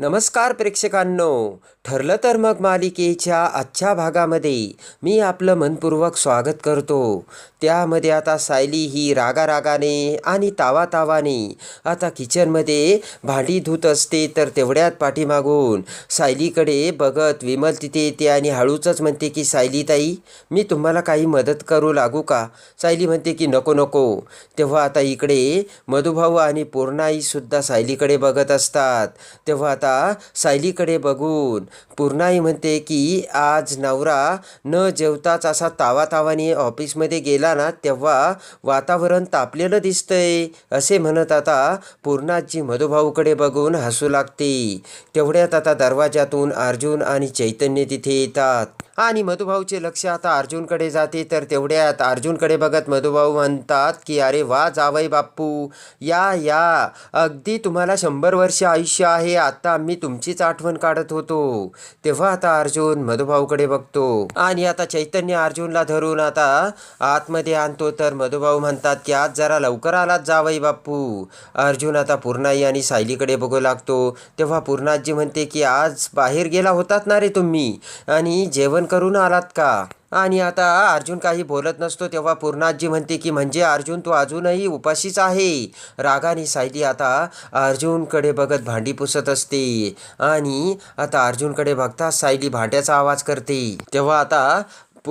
नमस्कार प्रेक्षकांनो. ठरलं तर मग मालिकेच्या आजच्या भागामध्ये मी आपलं मनपूर्वक स्वागत करतो. त्यामध्ये आता सायली ही रागारागाने आणि तावातावाने आता किचनमध्ये भांडी धुत असते तर तेवढ्यात पाठीमागून सायलीकडे बघत विमल तिथे येते आणि हळूचच म्हणते की सायली ताई मी तुम्हाला काही मदत करू लागू का? सायली म्हणते की नको नको. तेव्हा आता इकडे मधुभाऊ आणि पूर्णाईसुद्धा सायलीकडे बघत असतात. तेव्हा आता आता सायलीकडे बघून. पूर्णाई म्हणते की आज नवरा न जेवताच असा तावातावाने ऑफिसमध्ये गेला ना तेव्हा वातावरण तापलेलं दिसतंय असे म्हणत आता पूर्णाजी मधुभाऊकडे बघून हसू लागते. तेवढ्यात आता दरवाजातून अर्जुन आणि चैतन्य तिथे येतात. आणि मधुभाऊचे लक्ष आता अर्जुनकडे जाते. तर तेवढ्यात अर्जुनकडे बघत मधुभाऊ म्हणतात की अरे वा जावई बाप्पू या या. अगदी तुम्हाला शंभर वर्ष आयुष्य आहे. आता मी तुमचीच आठवण काढत होतो. तेव्हा आता अर्जुन मधुभाऊकडे बघतो. आणि आता चैतन्य अर्जुनला धरून आता आतमध्ये आणतो. तर मधुभाऊ म्हणतात की आज जरा लवकर आलात जावई बाप्पू. अर्जुन आता पूर्णाई आणि सायलीकडे बघू लागतो. तेव्हा पूर्णाजी म्हणते की आज बाहेर गेला होतात ना रे तुम्ही? आणि जेवण करून आलात का? आणि आता अर्जुन काही बोलत नसतो तेव्हा पूर्णाजी म्हणते की म्हणजे अर्जुन तू अजूनही उपाशीच आहे. रागाने सायली आता अर्जुनकडे बघत भांडी पुसत असते. आणि आता अर्जुनकडे बघता सायली भांड्याचा आवाज करते. तेव्हा आता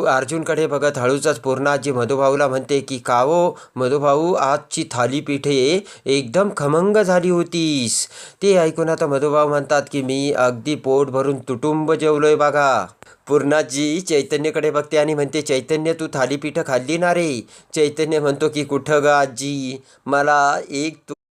अर्जुनकडे बघत हळूचाच पूर्णाजी मधुभाऊला म्हणते की कावो हो, मधुभाऊ आजची थालीपीठे एकदम खमंग झाली होतीस. ते ऐकून आता मधुभाऊ म्हणतात की मी अगदी पोट भरून तुटुंब जेवलोय बघा. पूर्णाजी चैतन्यकडे बघते आणि म्हणते चैतन्य तू थालीपीठं खाल्ली ना रे. चैतन्य म्हणतो की कुठं ग आजी? मला एक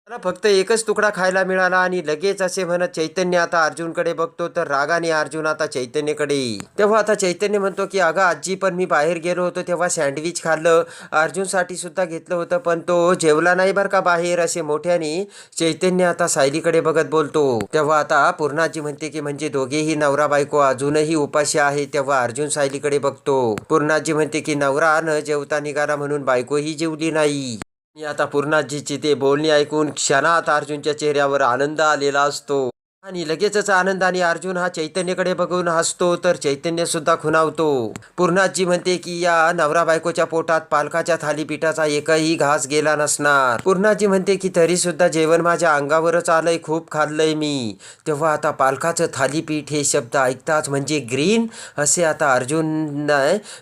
मला फक्त एकच तुकडा खायला मिळाला आणि लगेच असे म्हणत चैतन्य आता अर्जुनकडे बघतो तर रागाने अर्जुन आता चैतन्यकडे तेव्हा आता चैतन्य म्हणतो की अगं आजी पण मी बाहेर गेलो होतो तेव्हा सँडविच खाल्लं अर्जुनसाठी सुद्धा घेतलं होतं पण तो जेवला नाही बरं का बाहेर? असे मोठ्याने चैतन्य आता सायलीकडे बघत बोलतो. तेव्हा आता पूर्णाजी म्हणते की म्हणजे दोघेही नवरा बायको अजूनही उपाशी आहे तेव्हा अर्जुन सायलीकडे बघतो. पूर्णाजी म्हणते की नवरा न जेवता निघाला म्हणून बायकोही जेवली नाही. आणि आता पूर्णाजीची ते बोलणी ऐकून क्षणात अर्जुनच्या चेहऱ्यावर आनंद आलेला असतो. आणि लगेचच आनंदाने अर्जुन हा चैतन्यकडे बघून हसतो तर चैतन्य सुद्धा खुणावतो. पूर्णाजी म्हणते की या नवरा बायकोच्या पोटात पालकाच्या थालीपीठाचा एकही घास गेला नसणार. पूर्णाजी म्हणते की तरी सुद्धा जेवण माझ्या अंगावरच आलंय खूप खाल्लंय मी. तेव्हा आता पालकाचं थालीपीठ हे शब्द ऐकताच म्हणजे ग्रीन असे आता अर्जुन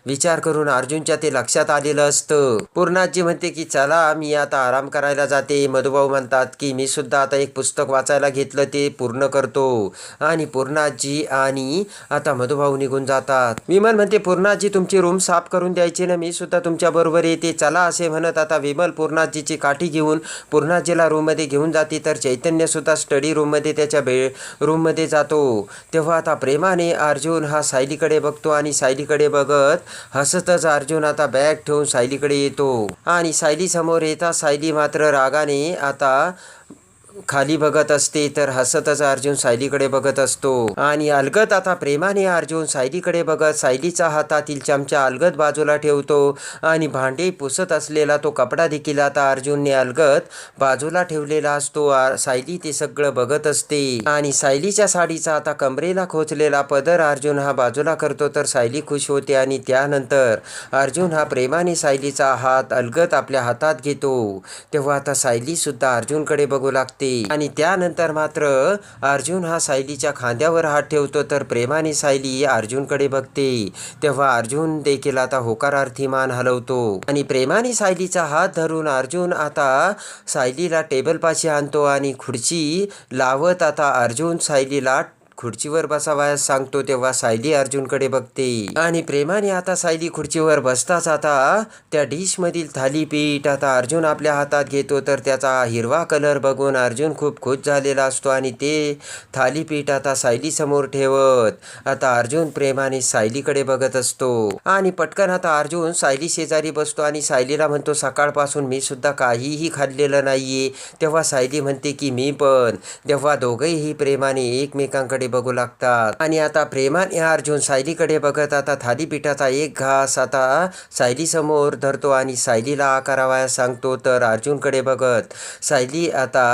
विचार करून अर्जुनच्या ते लक्षात आलेलं असतं. पूर्णाजी म्हणते की चला मी आता आराम करायला जाते. मधुभाऊ म्हणतात की मी सुद्धा आता एक पुस्तक वाचायला घेतलं ते पूर्ण करतो. आणि पूर्णाजी आणि आता मधुभाऊ निघून जातात. विमल म्हणते पूर्णाजी तुमची रूम साफ करून द्यायची ना मी सुद्धा तुमच्या बरोबर येते. चला असे म्हणत आता विमल पूर्णाजीची काठी घेऊन पूर्णाजीला रूममध्ये घेऊन जाते. तर चैतन्य सुद्धा स्टडी रूममध्ये त्याच्या बे रूममध्ये जातो. तेव्हा आता प्रेमाने अर्जुन हा सायलीकडे बघतो आणि सायलीकडे बघत हसतच अर्जुन आता बॅग ठेवून सायलीकडे येतो. आणि सायली समोर येता सायली मात्र रागाने आता खाली बघत असते तर हसतच अर्जुन सायलीकडे बघत असतो. आणि अलगत आता प्रेमाने अर्जुन सायलीकडे बघत सायलीचा हातातील चमचा अलगत बाजूला ठेवतो आणि भांडे पुसत असलेला तो कपडा देखील आता अर्जुनने अलगत बाजूला ठेवलेला असतो. सायली ते सगळं बघत असते. आणि सायलीच्या साडीचा आता कमरेला खोचलेला पदर अर्जुन हा बाजूला करतो तर सायली खुश होते आणि त्यानंतर अर्जुन हा प्रेमाने सायलीचा हात अलगत आपल्या हातात घेतो. तेव्हा आता सायली सुद्धा अर्जुनकडे बघू लागते. आणि त्यानंतर मात्र अर्जुन हा सायलीच्या खांद्यावर हात ठेवतो तर प्रेमाने सायली अर्जुनकडे बघते. तेव्हा अर्जुन देखील आता होकारार्थी मान हलवतो. आणि प्रेमाने सायलीचा हात धरून अर्जुन आता सायलीला टेबलपाशी आणतो आणि खुर्ची लावत आता अर्जुन सायलीला खुर्चीवर बसावयास सांगतो तेव्हा सायली अर्जुनकडे बघते. आणि प्रेमाने आता सायली खुर्चीवर बसताच आता त्या डिशमधील थालीपीठ आता अर्जुन आपल्या हातात घेतो तर त्याचा हिरवा कलर बघून अर्जुन खूप खुश झालेला असतो आणि ते थालीपीठ आता सायली समोर ठेवत. आता अर्जुन प्रेमाने सायलीकडे बघत असतो. आणि पटकन आता अर्जुन सायली शेजारी बसतो आणि सायलीला म्हणतो सकाळपासून मी सुद्धा काहीही खाल्लेलं नाहीये. तेव्हा सायली म्हणते की मी पण. तेव्हा दोघेही प्रेमाने एकमेकांकडे बघू लागतात. आणि आता प्रेमाने अर्जुन सायलीकडे बघत आता थालीपीठाचा एक घास आता सायली समोर धरतो आणि सायलीला आकारावा सांगतो तर अर्जुनकडे बघत सायली आता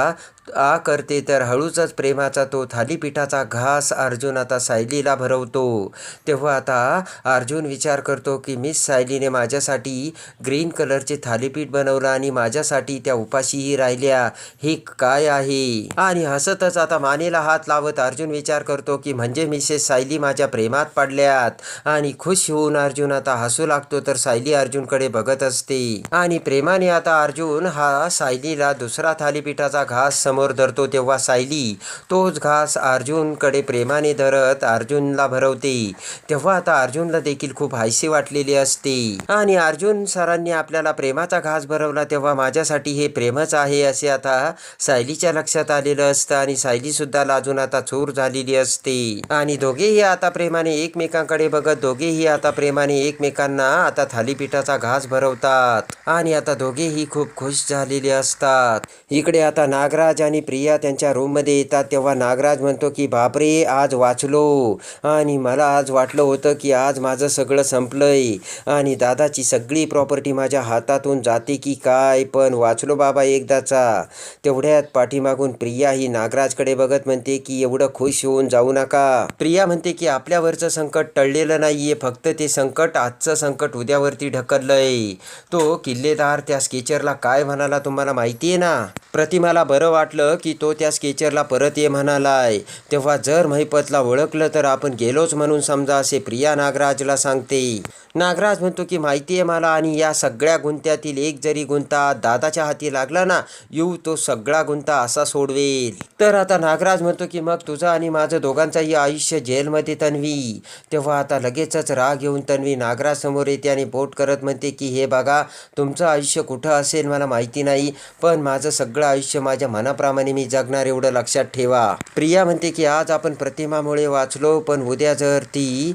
आ करते तर हळूचच प्रेमाचा तो थालीपीठाचा घास अर्जुन आता सायलीला भरवतो. तेव्हा आता अर्जुन विचार करतो की मिस सायलीने माझ्यासाठी ग्रीन कलरचे थालीपीठ बनवलं आणि माझ्यासाठी त्या उपाशीही राहिल्या. हे काय आहे? आणि हसतच आता मानेला हात लावत अर्जुन विचार करतो की म्हणजे मिसेस सायली माझ्या प्रेमात पडल्यात. आणि खुश होऊन अर्जुन आता हसू लागतो तर सायली अर्जुनकडे बघत असते. आणि प्रेमाने आता अर्जुन हा सायलीला दुसरा थालीपीठाचा घास समोर धरतो तेव्हा सायली. तोच घास अर्जुनकडे प्रेमाने धरत अर्जुनला भरवते. तेव्हा आता अर्जुनला देखील खूप हायसे वाटलेली असते. आणि अर्जुन सरांनी आपल्याला प्रेमाचा घास भरवला तेव्हा माझ्यासाठी हे प्रेमच आहे असे आता सायलीच्या लक्षात आलेलं असतं आणि सायली सुद्धा लाजून आता चूर झालेली असते. आणि दोघेही आता प्रेमाने एकमेकांकडे बघत दोघेही आता प्रेमाने एकमेकांना आता थालीपीठाचा घास भरवतात. आणि आता दोघेही खूप खुश झालेले असतात. इकडे आता नागराज आणि प्रिया त्यांच्या रूममध्ये येतात. तेव्हा नागराज म्हणतो की बापरे आज वाचलो. आणि मला आज वाटलं होतं की आज माझं सगळं संपलंय. आणि दादाची सगळी प्रॉपर्टी माझ्या हातातून जाते की काय? पण वाचलो बाबा एकदाचा. तेवढ्यात पाठीमागून प्रिया ही नागराजकडे बघत म्हणते की एवढं खुश होऊन जाऊ नका. प्रिया म्हणते की आपल्यावरचं संकट टळलेलं नाहीये. फक्त ते संकट आजचं संकट उद्यावरती ढकललंय. तो किल्लेदार त्या स्केचरला काय म्हणाला तुम्हाला माहिती आहे ना? प्रतिमाला बरं वाटलं की तो त्या स्केचरला परत ये म्हणालाय. तेव्हा जर महिपतला ओळखलं तर आपण गेलोच म्हणून समजा असे प्रिया नागराजला सांगते. नागराज म्हणतो की माहिती आहे मला आणि या सगळ्या गुंत्यातील एक जरी गुंता दादाच्या हाती लागला ना येऊ तो सगळा गुंता असा सोडवेल. तर आता नागराज म्हणतो की मग तुझं आणि माझं दोघांचंही आयुष्य जेलमध्ये तन्वी. तेव्हा आता लगेचच राग येऊन तन्वी नागराज समोर येते आणि बोट करत म्हणते की हे बघा तुमचं आयुष्य कुठं असेल मला माहिती नाही पण माझं सगळं आयुष्य माझ्या मनाप्रमाणे मी जगणार एवढं लक्षात ठेवा. प्रिया म्हणते की आज आपण प्रतिमामुळे वाचलो पण उद्या जर ती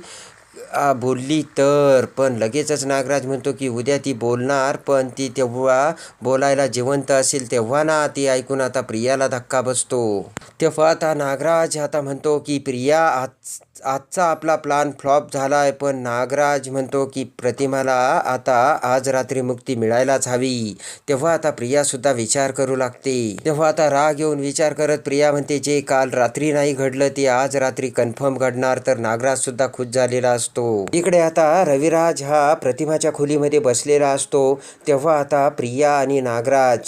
बोलली तर. पण लगेचच नागराज म्हणतो की उद्या ती बोलणार पण ती तेव्हा बोलायला जिवंत असेल तेव्हा ना ती ऐकून आता प्रियाला धक्का बसतो. तेव्हा आता नागराज आता म्हणतो की प्रिया आज आजचा आपला प्लान फ्लॉप झाला आहे पण नागराज म्हणतो की प्रतिमाला आता आज रात्री मुक्ती मिळायलाच हवी. तेव्हा आता प्रियासुद्धा विचार करू लागते. तेव्हा आता राग येऊन विचार करत प्रिया म्हणते जे काल रात्री नाही घडलं ते आज रात्री कन्फर्म घडणार. तर नागराज सुद्धा खुश झालेला असतो. इकडे आता रविराज हा प्रतिमाच्या खोलीमध्ये बसलेला असतो. तेव्हा आता प्रिया आणि नागराज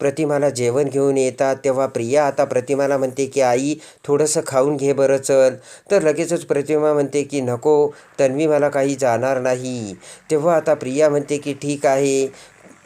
प्रतिमाला जेवण घेऊन येतात. तेव्हा प्रिया आता प्रतिमाला म्हणते की आई थोडंसं खाऊन घे बरं चल. तर लगेच तसंच प्रतिमा म्हणते की नको तन्वी मला काही जाणार नाही. तेव्हा आता प्रिया म्हणते की ठीक आहे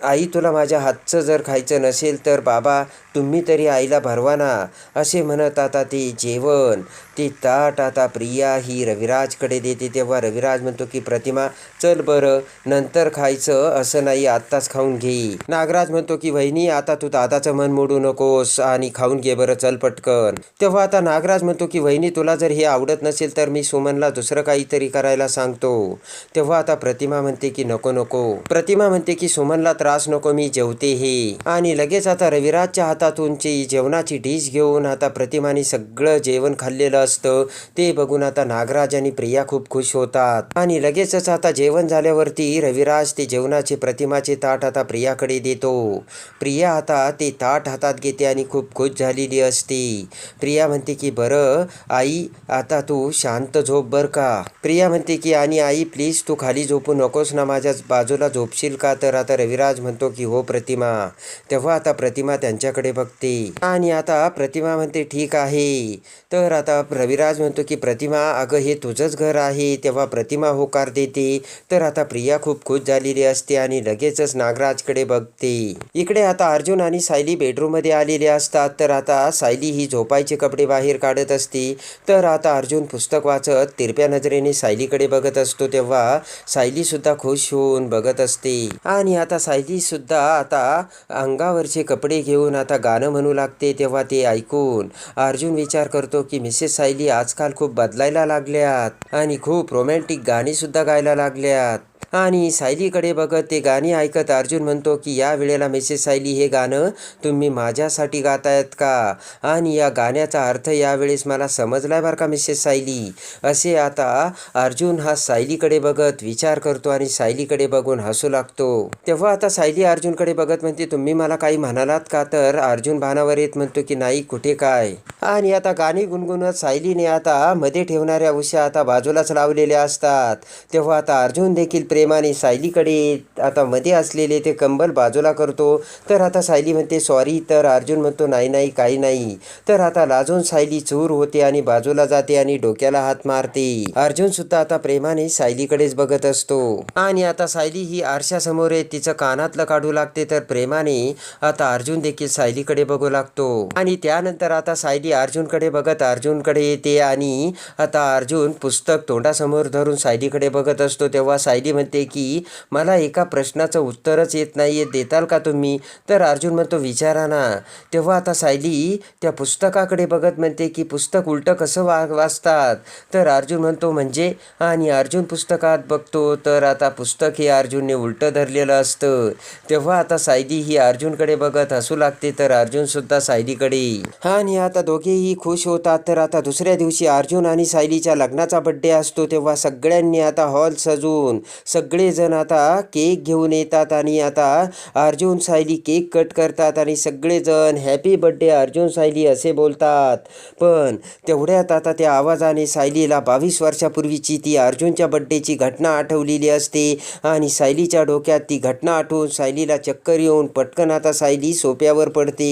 आई तुला माझ्या हातचं जर खायचं नसेल तर बाबा तुम्ही तरी आईला भरवा ना असे म्हणत आता ते जेवण. ते ताट आता प्रिया ही रविराजकडे देते तेव्हा रविराज म्हणतो की प्रतिमा चल बरं नंतर खायचं असं नाही आत्ताच खाऊन घे. नागराज म्हणतो की वहिनी आता तू दादाचं मन मोडू नकोस आणि खाऊन घे बरं चल पटकन. तेव्हा आता नागराज म्हणतो की वहिनी तुला जर हे आवडत नसेल तर मी सुमनला दुसरं काहीतरी करायला सांगतो. तेव्हा आता प्रतिमा म्हणते की नको नको. प्रतिमा म्हणते की सुमनला त्रास नको मी जेवते हे आणि लगेच आता रविराजच्या हातातूनची जेवणाची डिश घेऊन आता प्रतिमाने सगळं जेवण खाल्लेलं असतं. ते बघून आता नागराज आणि प्रिया खूप खुश होतात. आणि लगेचच आता जेवण झाल्यावरती रविराज ते जेवणाचे प्रतिमाचे ताट आता प्रियाकडे देतो. प्रिया आता ते ताट हातात घेते आणि खूप खुश झालेली असते. प्रिया म्हणते की बरं आई आता तू शांत झोप बर का? प्रिया म्हणते की आणि आई प्लीज तू खाली झोपू नकोस ना माझ्या बाजूला झोपशील का? तर आता रविराज म्हणतो की हो प्रतिमा तेव्हा आता प्रतिमा त्यांच्याकडे बघते. आणि आता प्रतिमा म्हणते ठीक आहे. तर आता रविराज म्हणतो की प्रतिमा अगं हे तुझंच घर आहे. तेव्हा प्रतिमा होकार देते. तर आता प्रिया खूप खुश झालेली असते आणि लगेचच नागराजकडे बघते. इकडे आता अर्जुन आणि सायली बेडरूममध्ये आलेले असतात. तर आता सायली ही झोपायचे कपडे बाहेर काढत असते. तर आता अर्जुन पुस्तक वाचत तिरप्या नजरेने सायलीकडे बघत असतो. तेव्हा सायली सुद्धा खुश होऊन बघत असते. आणि आता सायली सुद्धा आता अंगावरचे कपडे घेऊन आता गाणं म्हणू लागते तेव्हा ते ऐकून. अर्जुन विचार करतो की मिसेस सायली आजकाल खूप बदलायला लागल्यात आणि खूप रोमॅन्टिक गाणी सुद्धा गायला लागल्यात. आणि सायलीकडे बघत ते गाणी ऐकत अर्जुन म्हणतो की या वेळेला मिसेस सायली हे गाणं तुम्ही माझ्यासाठी गातायत का? आणि या गाण्याचा अर्थ यावेळेस मला समजलाय बरं का मिसेस सायली? असे आता अर्जुन हा सायलीकडे बघत विचार करतो आणि सायलीकडे बघून हसू लागतो. तेव्हा आता सायली अर्जुनकडे बघत म्हणते तुम्ही मला काही म्हणालात का? तर अर्जुन भानावर येत म्हणतो की नाही कुठे काय? आणि आता गाणी गुणगुणत सायलीने आता मध्ये ठेवणाऱ्या उशा आता बाजूलाच लावलेल्या असतात. तेव्हा आता अर्जुन देखील प्रेम प्रेमाने सायलीकडे आता मध्ये असलेले ते कंबल बाजूला करतो. तर आता सायली म्हणते सॉरी तर अर्जुन म्हणतो नाही नाही काही नाही. तर आता लाजून सायली चूर होते आणि बाजूला जाते आणि डोक्याला हात मारते. अर्जुन सुद्धा आता प्रेमाने सायलीकडेच बघत असतो. आणि आता सायली ही आरशासमोर आहे तिचं कानातलं काढू लागते तर प्रेमाने आता अर्जुन देखील सायलीकडे बघू लागतो. आणि त्यानंतर आता सायली अर्जुनकडे बघत अर्जुनकडे येते आणि आता अर्जुन पुस्तक तोंडासमोर धरून सायलीकडे बघत असतो. तेव्हा सायली म्हणते की मला एका प्रश्नाचं उत्तरच येत नाहीये देताल का तुम्ही? तर अर्जुन म्हणतो विचारा ना. तेव्हा आता सायली त्या पुस्तकाकडे बघत म्हणते की पुस्तक उलटं कसं वा वाचतात? तर अर्जुन म्हणतो म्हणजे? आणि अर्जुन पुस्तकात बघतो तर आता पुस्तक हे अर्जुनने उलटं धरलेलं असतं. तेव्हा आता सायली ही अर्जुनकडे बघत हसू लागते तर अर्जुन सुद्धा सायलीकडे आणि आता दोघेही खुश होतात तर आता दुसऱ्या दिवशी अर्जुन आणि सायलीच्या लग्नाचा बड्डे असतो तेव्हा सगळ्यांनी आता हॉल सजवून सगळेजण आता केक घेऊन येतात आणि आता अर्जुन सायली केक कट करतात आणि सगळेजण हॅपी बड्डे अर्जुन सायली असे बोलतात. पण तेवढ्यात आता त्या आवाजाने सायलीला बावीस वर्षापूर्वीची ती अर्जुनच्या बड्डेची घटना आठवलेली असते आणि सायलीच्या डोक्यात ती घटना आठवून सायलीला चक्कर येऊन पटकन आता सायली सोप्यावर पडते.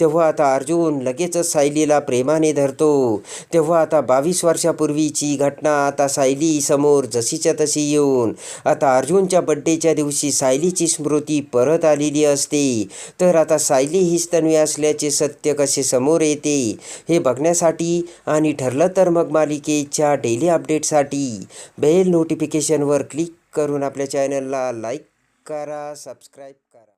तेव्हा आता अर्जुन लगेचच सायलीला प्रेमाने धरतो. तेव्हा आता बावीस वर्षापूर्वीची घटना आता सायली समोर जशीच्या तशी येऊन आता अर्जुनच्या बड्डेच्या दिवशी सायलीची स्मृती परत आलेली असते. तर आता सायली हीच तन्वी असल्याचे सत्य कसे समोर येते हे बघण्यासाठी आणि ठरलं तर मग मालिकेच्या डेली अपडेटसाठी बेल नोटिफिकेशनवर क्लिक करून आपल्या चॅनलला लाईक करा सबस्क्राईब